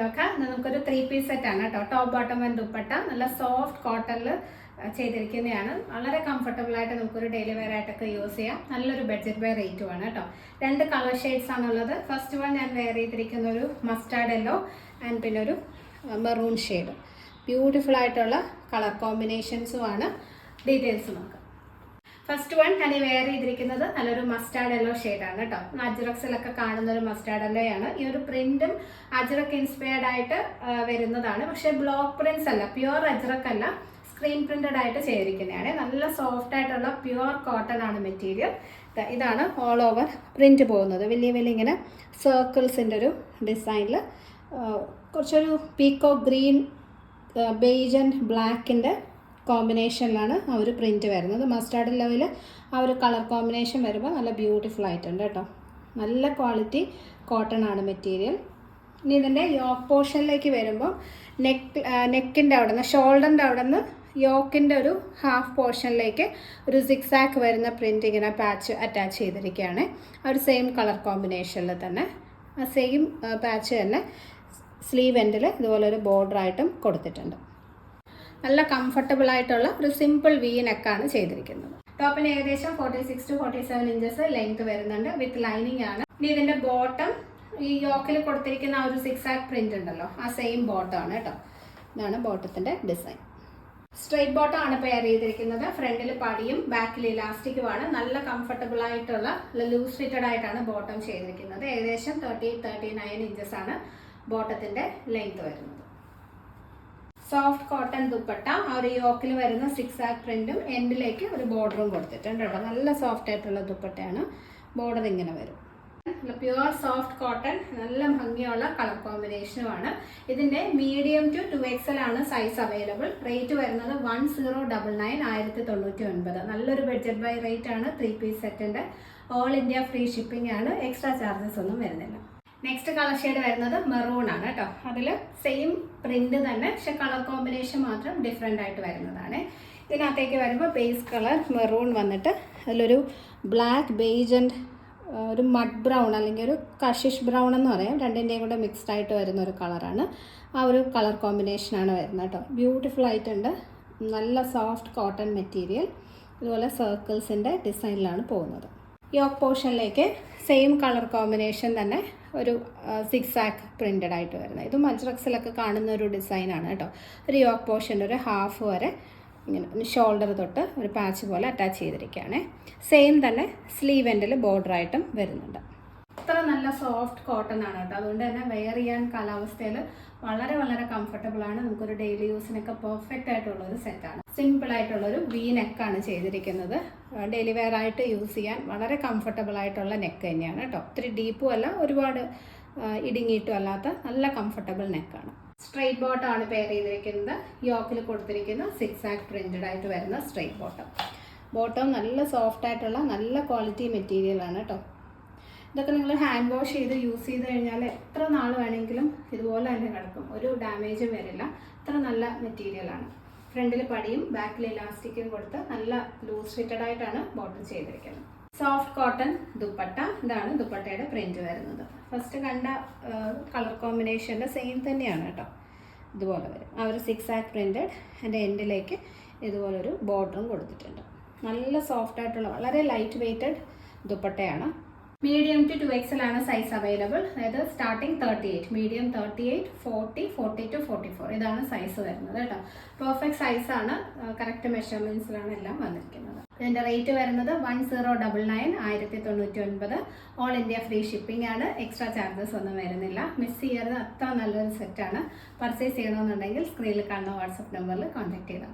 നോക്കാം. നമുക്കൊരു three piece set ആണ് കേട്ടോ. ടോപ്പ് ബോട്ടം ആൻഡ് ദുപ്പട്ട നല്ല സോഫ്റ്റ് കോട്ടണിൽ ചെയ്തിരിക്കുന്നതാണ്. വളരെ കംഫർട്ടബിൾ ആയിട്ട് നമുക്കൊരു ഡെയിലി വെയർ ആയിട്ടൊക്കെ യൂസ് ചെയ്യാം. നല്ലൊരു ബഡ്ജറ്റ് വെയർ റേറ്റും ആണ് കേട്ടോ. രണ്ട് കളർ ഷെയ്ഡ്സ് ആണുള്ളത് ഫസ്റ്റ് വൺ ഞാൻ വെയർ ചെയ്തിരിക്കുന്ന ഒരു മസ്റ്റാർഡ് യെല്ലോ ആൻഡ് പിന്നെ ഒരു മെറൂൺ ഷെയ്ഡ് ബ്യൂട്ടിഫുൾ ആയിട്ടുള്ള കളർ കോമ്പിനേഷൻസും ആണ്. ഡീറ്റെയിൽസ് നോക്കാം ഫസ്റ്റ് വൺ ഈ വെയർ ചെയ്തിരിക്കുന്നത് നല്ലൊരു മസ്റ്റാർഡ് യെല്ലോ ആണ് കേട്ടോ. അജുറക്സിലൊക്കെ കാണുന്ന ഒരു മസ്റ്റാർഡ് യെല്ലോ ആണ് ഈ ഒരു പ്രിന്റും അജുറക് ഇൻസ്പയർഡ് ആയിട്ട് വരുന്നതാണ്. പക്ഷേ ബ്ലോക്ക് പ്രിന്റ്സ് അല്ല പ്യുവർ അജുറക് അല്ല സ്ക്രീൻ പ്രിന്റഡ് ആയിട്ട് ചെയ്തിരിക്കുന്നതാണ്. നല്ല സോഫ്റ്റ് ആയിട്ടുള്ള പ്യുവർ കോട്ടൺ ആണ് മെറ്റീരിയൽ ഇതാണ് ഓൾ ഓവർ പ്രിന്റ് പോകുന്നത്. വലിയ വലിയ ഇങ്ങനെ സർക്കിൾസിന്റെ ഒരു ഡിസൈനിൽ കുറച്ചൊരു പീക്കോ ഗ്രീൻ ബേജ് ആൻഡ് ബ്ലാക്കിന്റെ കോമ്പിനേഷനിലാണ് ആ ഒരു പ്രിന്റ് വരുന്നത്. മസ്റ്റാർഡ് ലെവൽ ആ ഒരു കളർ കോമ്പിനേഷൻ വരുമ്പോൾ നല്ല ബ്യൂട്ടിഫുൾ ആയിട്ടുണ്ട് കേട്ടോ. നല്ല ക്വാളിറ്റി കോട്ടൺ ആണ് മെറ്റീരിയൽ ഇനി ഇതിന്റെ യോക്ക് പോർഷനിലേക്ക് വരുമ്പോൾ നെക്ക് നെക്കിന്റെ അവിടെ നിന്ന് ഷോൾഡറിന്റെ അവിടെ നിന്ന് യോക്കിന്റെ ഒരു ഹാഫ് പോർഷനിലേക്ക് ഒരു സിക്സാക്ക് വരുന്ന പ്രിന്റ് ഇങ്ങനെ പാച്ച് അറ്റാച്ച് ചെയ്തിരിക്കുകയാണ്. ആ ഒരു സെയിം കളർ കോമ്പിനേഷനിൽ തന്നെ. ആ സെയിം പാച്ച് തന്നെ സ്ലീവ് എൻഡിൽ ഇതുപോലെ ഒരു ബോർഡറായിട്ടും കൊടുത്തിട്ടുണ്ട്. നല്ല കംഫർട്ടബിൾ ആയിട്ടുള്ള ഒരു സിമ്പിൾ വി നെക്കാണ് ചെയ്തിരിക്കുന്നത്. ടോപ്പിന് ഏകദേശം forty six to forty seven inches length വരുന്നുണ്ട് വിത്ത് ലൈനിങ് ആണ്. ഇനി ഇതിന്റെ ബോട്ടം ഈ യോക്കിൽ കൊടുത്തിരിക്കുന്ന ആ ഒരു സിക്സ് ആക്ക് പ്രിന്റ് ഉണ്ടല്ലോ ആ സെയിം ബോട്ടം ആണ് കേട്ടോ ഇതാണ് ബോട്ടത്തിന്റെ ഡിസൈൻ സ്ട്രെയിറ്റ് ബോട്ടം ആണ് പെയർ ചെയ്തിരിക്കുന്നത്. ഫ്രണ്ടിൽ പടിയും ബാക്കിൽ ഇലാസ്റ്റിക്കുമാണ് നല്ല കംഫർട്ടബിൾ ആയിട്ടുള്ള ലൂസ് ഫിറ്റഡ് ആയിട്ടാണ് ബോട്ടം ചെയ്തിരിക്കുന്നത്. ഏകദേശം തേർട്ടി തേർട്ടി നയൻ ഇഞ്ചസ് ആണ് ബോട്ടത്തിന്റെ ലെങ്ത് വരുന്നത്. Soft cotton dupatta. ആ ഒരു യോക്കിൽ വരുന്ന സിക്സ് ആക്ക് പ്രിന്റും എൻഡിലേക്ക് ഒരു ബോർഡറും കൊടുത്തിട്ടുണ്ട് കേട്ടോ. നല്ല സോഫ്റ്റ് ആയിട്ടുള്ള ദുപ്പട്ടയാണ്. ബോർഡർ ഇങ്ങനെ വരും. പ്യുവർ സോഫ്റ്റ് കോട്ടൺ നല്ല ഭംഗിയുള്ള കളർ കോമ്പിനേഷനുമാണ് ഇതിന്റെ മീഡിയം ടു ടു എക്സൽ ആണ് സൈസ് അവൈലബിൾ റേറ്റ് വരുന്നത് വൺ സീറോ ഡബിൾ നയൻ ആയിരത്തി തൊണ്ണൂറ്റി ഒൻപത് നല്ലൊരു ബഡ്ജറ്റ് ബൈ റേറ്റ് ആണ്. ത്രീ പീസ് സെറ്റിന്റെ ഓൾ ഇന്ത്യ ഫ്രീ ഷിപ്പിംഗ് ആണ്. എക്സ്ട്രാ ചാർജസ് ഒന്നും വരുന്നില്ല. നെക്സ്റ്റ് കളർ ഷെയ്ഡ് വരുന്നത് മെറൂൺ ആണ് കേട്ടോ. അതിൽ സെയിം പ്രിന്റ് തന്നെ പക്ഷെ കളർ കോമ്പിനേഷൻ മാത്രം ഡിഫറെന്റ് ആയിട്ട് വരുന്നതാണ്. ഇതിനകത്തേക്ക് വരുമ്പോൾ ബേസ് കളർ മെറൂൺ വന്നിട്ട് അതിലൊരു ബ്ലാക്ക് ബേജ് ആൻഡ് ഒരു മഡ് ബ്രൗൺ അല്ലെങ്കിൽ ഒരു കഷിഷ് ബ്രൗൺ എന്ന് പറയാം. രണ്ടിന്റെയും കൂടെ മിക്സ്ഡ് ആയിട്ട് വരുന്ന ഒരു കളറാണ് ആ ഒരു കളർ കോമ്പിനേഷനാണ് വരുന്നത് കേട്ടോ. ബ്യൂട്ടിഫുൾ ആയിട്ടുണ്ട്. നല്ല സോഫ്റ്റ് കോട്ടൺ മെറ്റീരിയൽ അതുപോലെ സർക്കിൾസിന്റെ ഡിസൈനിലാണ് പോകുന്നത്. യോക്ക് പോർഷനിലേക്ക് സെയിം കളർ കോമ്പിനേഷൻ തന്നെ ഒരു സിക്സ് ആക്ക് പ്രിന്റഡ് ആയിട്ട് വരുന്നത്. ഇത് മജ്രക്സിലൊക്കെ കാണുന്ന ഒരു ഡിസൈനാണ് കേട്ടോ. ഒരു യോക്ക് പോർഷന്റെ ഒരു ഹാഫ് വരെ ഇങ്ങനെ ഷോൾഡർ തൊട്ട് ഒരു പാച്ച് പോലെ അറ്റാച്ച് ചെയ്തിരിക്കുകയാണ്. സെയിം തന്നെ സ്ലീവ് എൻഡിൽ ബോർഡറായിട്ടും വരുന്നുണ്ട്. അത്ര നല്ല സോഫ്റ്റ് കോട്ടൺ ആണ് കേട്ടോ. അതുകൊണ്ട് തന്നെ വെയർ ചെയ്യാൻ കാലാവസ്ഥയിൽ വളരെ വളരെ കംഫർട്ടബിൾ ആണ്. നമുക്കൊരു ഡെയിലി യൂസിനൊക്കെ പെർഫെക്റ്റ് ആയിട്ടുള്ള ഒരു സെറ്റാണ് സിമ്പിൾ ആയിട്ടുള്ള ഒരു വി നെക്കാണ് ചെയ്തിരിക്കുന്നത്. ഡെയിലി വെയർ ആയിട്ട് യൂസ് ചെയ്യാൻ വളരെ കംഫർട്ടബിൾ ആയിട്ടുള്ള നെക്ക് തന്നെയാണ് കേട്ടോ. ഒത്തിരി ഡീപ്പും അല്ല ഒരുപാട് ഇടുങ്ങിയിട്ടും അല്ലാത്ത നല്ല കംഫർട്ടബിൾ നെക്കാണ് സ്ട്രെയിറ്റ് ബോട്ടം ആണ് പെയർ ചെയ്തിരിക്കുന്നത്. യോക്കിൽ കൊടുത്തിരിക്കുന്ന സിക്സ് ആക്ട് പ്രിന്റഡ് ആയിട്ട് വരുന്ന സ്ട്രെയിറ്റ് ബോട്ടം ബോട്ടം നല്ല സോഫ്റ്റ് ആയിട്ടുള്ള നല്ല ക്വാളിറ്റി മെറ്റീരിയൽ ആണ് കേട്ടോ. ഇതൊക്കെ നിങ്ങൾ ഹാൻഡ് വാഷ് ചെയ്ത് യൂസ് ചെയ്ത് കഴിഞ്ഞാൽ എത്ര നാൾ വേണമെങ്കിലും ഇതുപോലെ തന്നെ കിടക്കും. ഒരു ഡാമേജും വരില്ല. അത്ര നല്ല മെറ്റീരിയലാണ് ഫ്രണ്ടിൽ പടിയും ബാക്കിൽ ഇലാസ്റ്റിക്കും കൊടുത്ത് നല്ല ലൂസ് ഫിറ്റഡ് ആയിട്ടാണ് ബോട്ടം ചെയ്തിരിക്കുന്നത്. സോഫ്റ്റ് കോട്ടൺ ദുപ്പട്ട ഇതാണ് ദുപ്പട്ടയുടെ പ്രിന്റ് വരുന്നത്. ഫസ്റ്റ് കണ്ട കളർ കോമ്പിനേഷന്റെ സെയിം തന്നെയാണ് കേട്ടോ. ഇതുപോലെ വരും. ആ ഒരു സിക്സ് ആക്ക് പ്രിന്റഡ് എന്റെ എൻഡിലേക്ക് ഇതുപോലൊരു ബോർഡറും കൊടുത്തിട്ടുണ്ട്. നല്ല സോഫ്റ്റ് ആയിട്ടുള്ള വളരെ ലൈറ്റ് വെയ്റ്റഡ് ദുപ്പട്ടയാണ്. മീഡിയം ടു ടു എക്സൽ ആണ് സൈസ് അവൈലബിൾ അതായത് starting thirty eight medium thirty eight forty forty two forty four ഇതാണ് സൈസ് വരുന്നത് കേട്ടോ. പെർഫെക്റ്റ് സൈസ് ആണ്. കറക്റ്റ് മെഷർമെന്റ്സിലാണ് എല്ലാം വന്നിരിക്കുന്നത്. ഇതിന്റെ റേറ്റ് വരുന്നത് വൺ സീറോ ഡബിൾ നയൻ ആയിരത്തി തൊണ്ണൂറ്റി ഒൻപത് ഓൾ ഇന്ത്യ ഫ്രീ ഷിപ്പിംഗ് ആണ്. എക്സ്ട്രാ ചാർജസ് ഒന്നും വരുന്നില്ല. മിസ് ചെയ്യരുത്. അത്ര നല്ലൊരു സെറ്റാണ് പർച്ചേസ് ചെയ്യണമെന്നുണ്ടെങ്കിൽ സ്ക്രീനിൽ കാണുന്ന വാട്സപ്പ് നമ്പറിൽ കോൺടാക്ട് ചെയ്താൽ